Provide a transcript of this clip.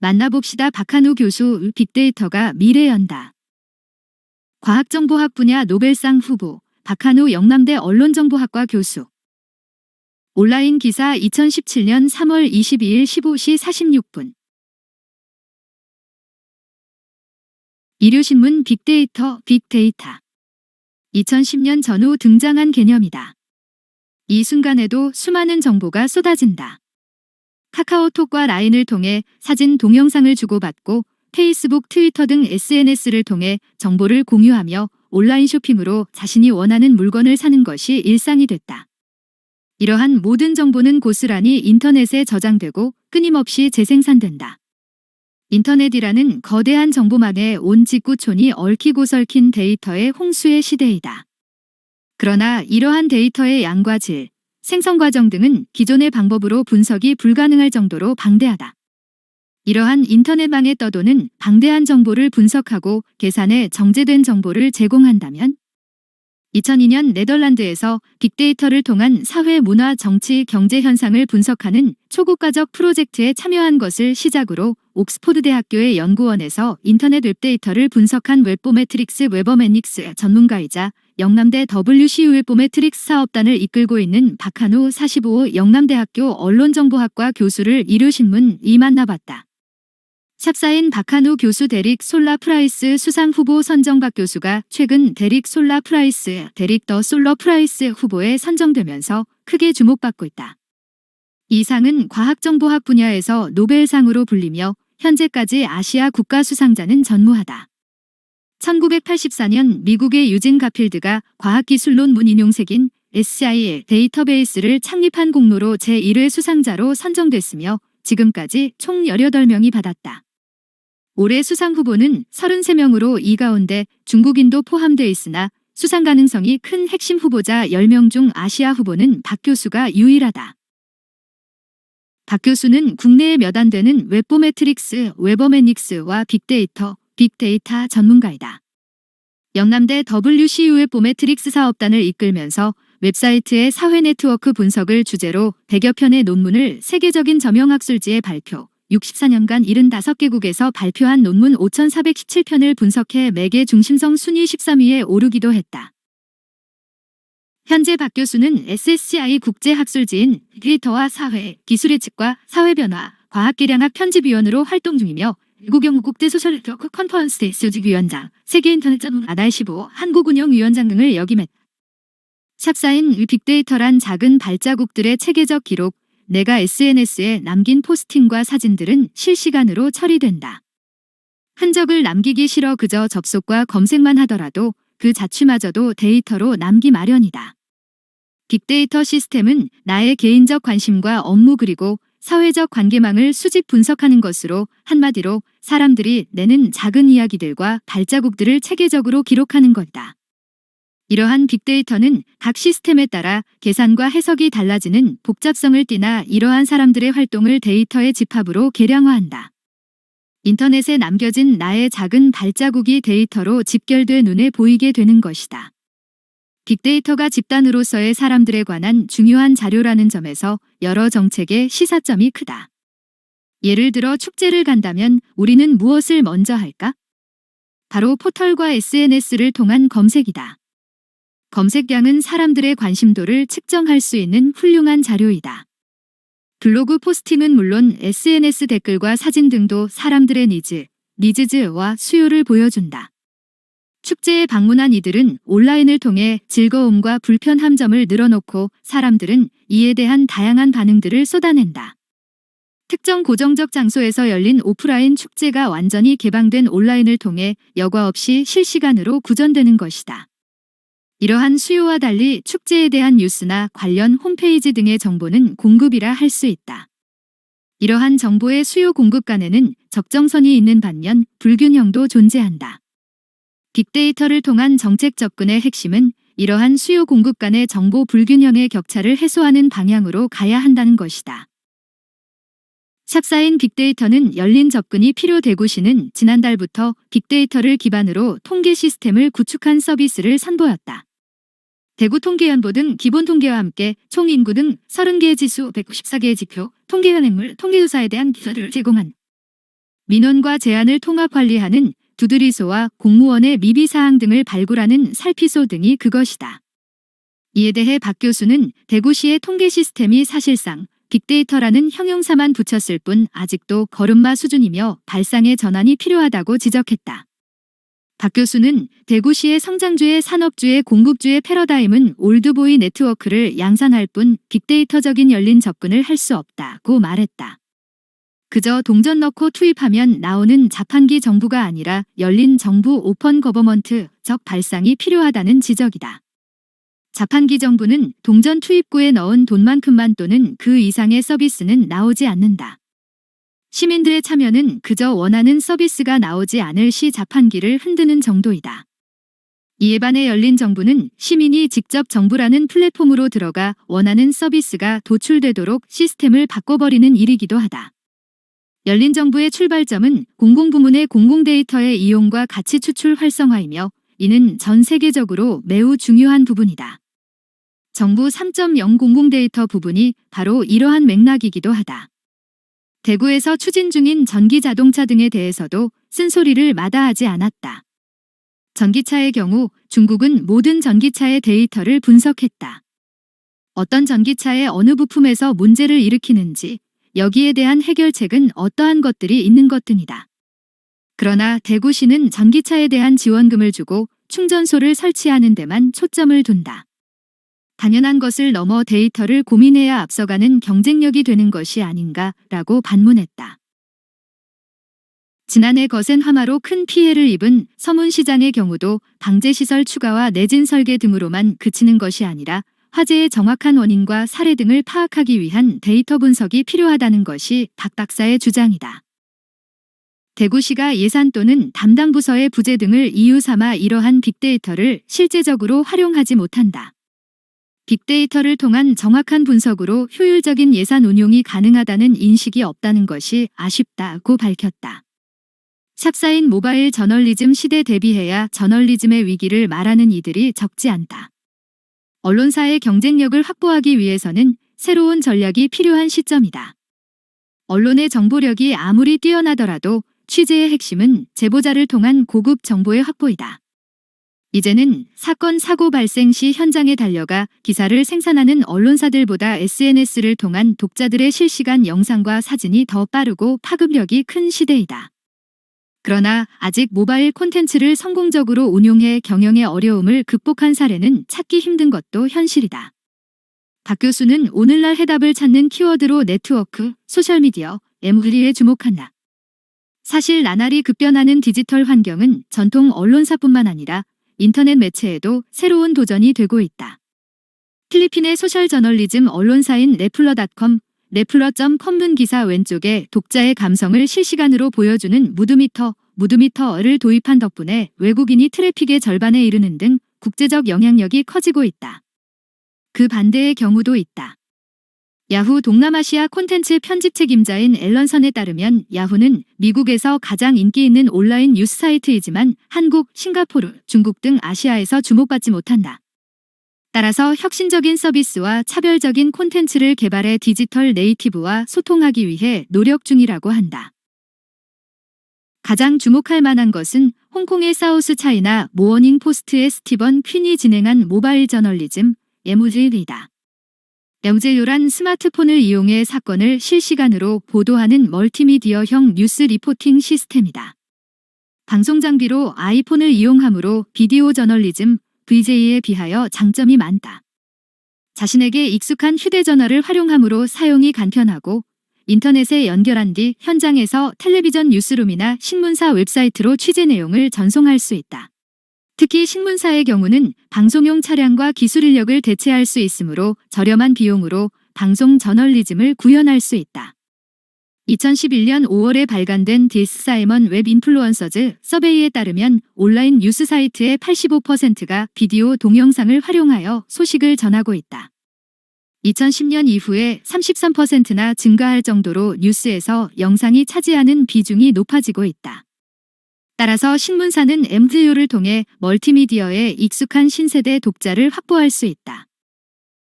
만나봅시다. 박한우 교수 빅데이터가 미래연다. 과학정보학 분야 노벨상 후보 박한우 영남대 언론정보학과 교수 온라인 기사 2017년 3월 22일 15시 46분 일요신문 빅데이터 빅데이터 2010년 전후 등장한 개념이다. 이 순간에도 수많은 정보가 쏟아진다. 카카오톡과 라인을 통해 사진, 동영상을 주고받고 페이스북, 트위터 등 SNS를 통해 정보를 공유하며 온라인 쇼핑으로 자신이 원하는 물건을 사는 것이 일상이 됐다. 이러한 모든 정보는 고스란히 인터넷에 저장되고 끊임없이 재생산된다. 인터넷이라는 거대한 정보망에 온 직구촌이 얽히고 설킨 데이터의 홍수의 시대이다. 그러나 이러한 데이터의 양과 질, 생성 과정 등은 기존의 방법으로 분석이 불가능할 정도로 방대하다. 이러한 인터넷망에 떠도는 방대한 정보를 분석하고 계산해 정제된 정보를 제공한다면 2002년 네덜란드에서 빅데이터를 통한 사회, 문화, 정치, 경제 현상을 분석하는 초국가적 프로젝트에 참여한 것을 시작으로 옥스포드 대학교의 연구원에서 인터넷 웹데이터를 분석한 웹보메트릭스 웨버매닉스 전문가이자 영남대 WCU 웹보메트릭스 사업단을 이끌고 있는 박한우 45호 영남대학교 언론정보학과 교수를 일요신문 이 만나봤다. 샵사인 박한우 교수 데릭 솔라 프라이스 수상 후보 선정 박 교수가 최근 데릭 솔라 프라이스, 데릭 더 솔러 프라이스 후보에 선정되면서 크게 주목받고 있다. 이 상은 과학정보학 분야에서 노벨상으로 불리며 현재까지 아시아 국가 수상자는 전무하다. 1984년 미국의 유진 가필드가 과학기술 논문 인용색인 SIL 데이터베이스를 창립한 공로로 제1회 수상자로 선정됐으며 지금까지 총 18명이 받았다. 올해 수상 후보는 33명으로 이 가운데 중국인도 포함돼 있으나 수상 가능성이 큰 핵심 후보자 10명 중 아시아 후보는 박 교수가 유일하다. 박 교수는 국내에 몇 안 되는 웹보메트릭스, 웨버 매닉스와 빅데이터, 빅데이터 전문가이다. 영남대 WCU 웹보메트릭스 사업단을 이끌면서 웹사이트의 사회 네트워크 분석을 주제로 100여 편의 논문을 세계적인 저명학술지에 발표, 64년간 75개국에서 발표한 논문 5,417편을 분석해 매개 중심성 순위 13위에 오르기도 했다. 현재 박 교수는 SSCI 국제학술지인 데이터와 사회, 기술의 측과 사회변화, 과학계량학 편집위원으로 활동 중이며 미국영국 국제소셜 네트워크 컨퍼런스 대수직위원장, 세계인터넷전 아달 15 한국운영위원장 등을 역임했다. 샵사인 빅데이터란 작은 발자국들의 체계적 기록, 내가 SNS에 남긴 포스팅과 사진들은 실시간으로 처리된다. 흔적을 남기기 싫어 그저 접속과 검색만 하더라도 그 자취마저도 데이터로 남기 마련이다. 빅데이터 시스템은 나의 개인적 관심과 업무 그리고 사회적 관계망을 수직 분석하는 것으로 한마디로 사람들이 내는 작은 이야기들과 발자국들을 체계적으로 기록하는 것이다. 이러한 빅데이터는 각 시스템에 따라 계산과 해석이 달라지는 복잡성을 띠나 이러한 사람들의 활동을 데이터의 집합으로 계량화한다. 인터넷에 남겨진 나의 작은 발자국이 데이터로 집결돼 눈에 보이게 되는 것이다. 빅데이터가 집단으로서의 사람들에 관한 중요한 자료라는 점에서 여러 정책의 시사점이 크다. 예를 들어 축제를 간다면 우리는 무엇을 먼저 할까? 바로 포털과 SNS를 통한 검색이다. 검색량은 사람들의 관심도를 측정할 수 있는 훌륭한 자료이다. 블로그 포스팅은 물론 SNS 댓글과 사진 등도 사람들의 니즈, 니즈즈와 수요를 보여준다. 축제에 방문한 이들은 온라인을 통해 즐거움과 불편함 점을 늘어놓고 사람들은 이에 대한 다양한 반응들을 쏟아낸다. 특정 고정적 장소에서 열린 오프라인 축제가 완전히 개방된 온라인을 통해 여과 없이 실시간으로 구전되는 것이다. 이러한 수요와 달리 축제에 대한 뉴스나 관련 홈페이지 등의 정보는 공급이라 할 수 있다. 이러한 정보의 수요 공급 간에는 적정선이 있는 반면 불균형도 존재한다. 빅데이터를 통한 정책 접근의 핵심은 이러한 수요 공급 간의 정보 불균형의 격차를 해소하는 방향으로 가야 한다는 것이다. 샵사인 빅데이터는 열린 접근이 필요되고시는 지난달부터 빅데이터를 기반으로 통계 시스템을 구축한 서비스를 선보였다. 대구통계연보 등 기본 통계와 함께 총 인구 등 30개의 지수 194개의 지표, 통계현행물, 통계조사에 대한 기사를 제공한 민원과 제안을 통합 관리하는 두드리소와 공무원의 미비사항 등을 발굴하는 살피소 등이 그것이다. 이에 대해 박 교수는 대구시의 통계 시스템이 사실상 빅데이터라는 형용사만 붙였을 뿐 아직도 걸음마 수준이며 발상의 전환이 필요하다고 지적했다. 박 교수는 대구시의 성장주의 산업주의 공급주의 패러다임은 올드보이 네트워크를 양산할 뿐 빅데이터적인 열린 접근을 할 수 없다고 말했다. 그저 동전 넣고 투입하면 나오는 자판기 정부가 아니라 열린 정부 오펀 거버먼트 적 발상이 필요하다는 지적이다. 자판기 정부는 동전 투입구에 넣은 돈만큼만 또는 그 이상의 서비스는 나오지 않는다. 시민들의 참여는 그저 원하는 서비스가 나오지 않을 시 자판기를 흔드는 정도이다. 이에 반해 열린 정부는 시민이 직접 정부라는 플랫폼으로 들어가 원하는 서비스가 도출되도록 시스템을 바꿔버리는 일이기도 하다. 열린 정부의 출발점은 공공부문의 공공데이터의 이용과 가치 추출 활성화이며 이는 전 세계적으로 매우 중요한 부분이다. 정부 3.0 공공데이터 부분이 바로 이러한 맥락이기도 하다. 대구에서 추진 중인 전기 자동차 등에 대해서도 쓴소리를 마다하지 않았다. 전기차의 경우 중국은 모든 전기차의 데이터를 분석했다. 어떤 전기차의 어느 부품에서 문제를 일으키는지 여기에 대한 해결책은 어떠한 것들이 있는 것 등이다. 그러나 대구시는 전기차에 대한 지원금을 주고 충전소를 설치하는 데만 초점을 둔다. 당연한 것을 넘어 데이터를 고민해야 앞서가는 경쟁력이 되는 것이 아닌가라고 반문했다. 지난해 거센 화마로 큰 피해를 입은 서문시장의 경우도 방제시설 추가와 내진 설계 등으로만 그치는 것이 아니라 화재의 정확한 원인과 사례 등을 파악하기 위한 데이터 분석이 필요하다는 것이 박 박사의 주장이다. 대구시가 예산 또는 담당 부서의 부재 등을 이유 삼아 이러한 빅데이터를 실제적으로 활용하지 못한다. 빅데이터를 통한 정확한 분석으로 효율적인 예산 운용이 가능하다는 인식이 없다는 것이 아쉽다고 밝혔다. 샵사인 모바일 저널리즘 시대 대비해야 저널리즘의 위기를 말하는 이들이 적지 않다. 언론사의 경쟁력을 확보하기 위해서는 새로운 전략이 필요한 시점이다. 언론의 정보력이 아무리 뛰어나더라도 취재의 핵심은 제보자를 통한 고급 정보의 확보이다. 이제는 사건 사고 발생 시 현장에 달려가 기사를 생산하는 언론사들보다 SNS를 통한 독자들의 실시간 영상과 사진이 더 빠르고 파급력이 큰 시대이다. 그러나 아직 모바일 콘텐츠를 성공적으로 운용해 경영의 어려움을 극복한 사례는 찾기 힘든 것도 현실이다. 박 교수는 오늘날 해답을 찾는 키워드로 네트워크, 소셜미디어, MV에 주목한다. 사실 나날이 급변하는 디지털 환경은 전통 언론사뿐만 아니라 인터넷 매체에도 새로운 도전이 되고 있다. 필리핀의 소셜 저널리즘 언론사인 레플러닷컴, 레플러.com는 기사 왼쪽에 독자의 감성을 실시간으로 보여주는 무드미터, 무드미터를 도입한 덕분에 외국인이 트래픽의 절반에 이르는 등 국제적 영향력이 커지고 있다. 그 반대의 경우도 있다. 야후 동남아시아 콘텐츠 편집 책임자인 앨런선에 따르면 야후는 미국에서 가장 인기 있는 온라인 뉴스 사이트이지만 한국, 싱가포르, 중국 등 아시아에서 주목받지 못한다. 따라서 혁신적인 서비스와 차별적인 콘텐츠를 개발해 디지털 네이티브와 소통하기 위해 노력 중이라고 한다. 가장 주목할 만한 것은 홍콩의 사우스 차이나 모어닝 포스트의 스티번 퀸이 진행한 모바일 저널리즘, 예무질이다. 영재요란 스마트폰을 이용해 사건을 실시간으로 보도하는 멀티미디어형 뉴스 리포팅 시스템이다. 방송 장비로 아이폰을 이용하므로 비디오 저널리즘 VJ에 비하여 장점이 많다. 자신에게 익숙한 휴대전화를 활용함으로 사용이 간편하고 인터넷에 연결한 뒤 현장에서 텔레비전 뉴스룸이나 신문사 웹사이트로 취재 내용을 전송할 수 있다. 특히 신문사의 경우는 방송용 차량과 기술 인력을 대체할 수 있으므로 저렴한 비용으로 방송 저널리즘을 구현할 수 있다. 2011년 5월에 발간된 디스 사이먼 웹 인플루언서즈 서베이에 따르면 온라인 뉴스 사이트의 85%가 비디오 동영상을 활용하여 소식을 전하고 있다. 2010년 이후에 33%나 증가할 정도로 뉴스에서 영상이 차지하는 비중이 높아지고 있다. 따라서 신문사는 MVU를 통해 멀티미디어에 익숙한 신세대 독자를 확보할 수 있다.